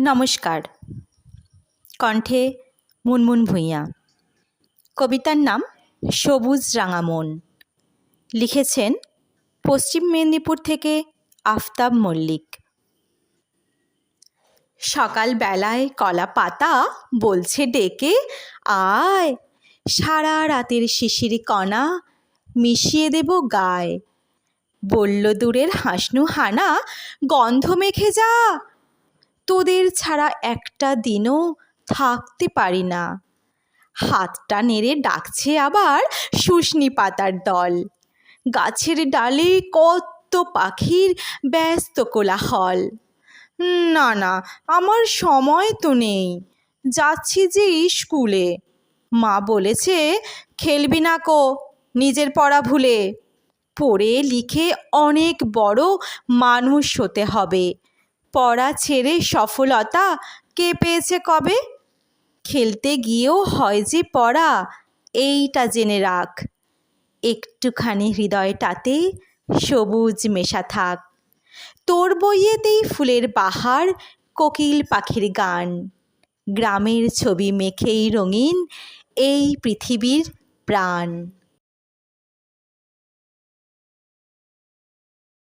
নমস্কার। কণ্ঠে মুনমুন ভূঁইয়া। কবিতার নাম সবুজ রাঙা মন লিখেছেন পশ্চিম মেদিনীপুর থেকে আফতাব মল্লিক। সকালবেলায় কলা পাতা বলছে ডেকে, আয়, সারা রাতের শিশির কণা মিশিয়ে দেব গায়ে। বলল দূরের হাসনু হানা গন্ধ মেখে যা তোদের ছাড়া একটা দিনও থাকতে পারি না। হাতটা নেড়ে ডাকছে আবার শুশনি পাতার দল। গাছের ডালে কত পাখির ব্যস্ত কোলাহল। না না, আমার সময় তো নেই, যাচ্ছি যে স্কুলে। মা বলেছে, খেলবি না কো, নিজের পড়া ভুলে। পড়ে লিখে অনেক বড় মানুষ হতে হবে। পড়া ছেড়ে সফলতা কে পেয়েছে কবে? খেলতে গিয়েও হয় যে পড়া, এইটা জেনে রাখ। একটুখানি হৃদয়টাতে সবুজ মেশা থাক। তোর বইয়েতেই ফুলের বাহার কোকিল পাখির গান। গ্রামের ছবি মেখেই রঙিন এই পৃথিবীর প্রাণ।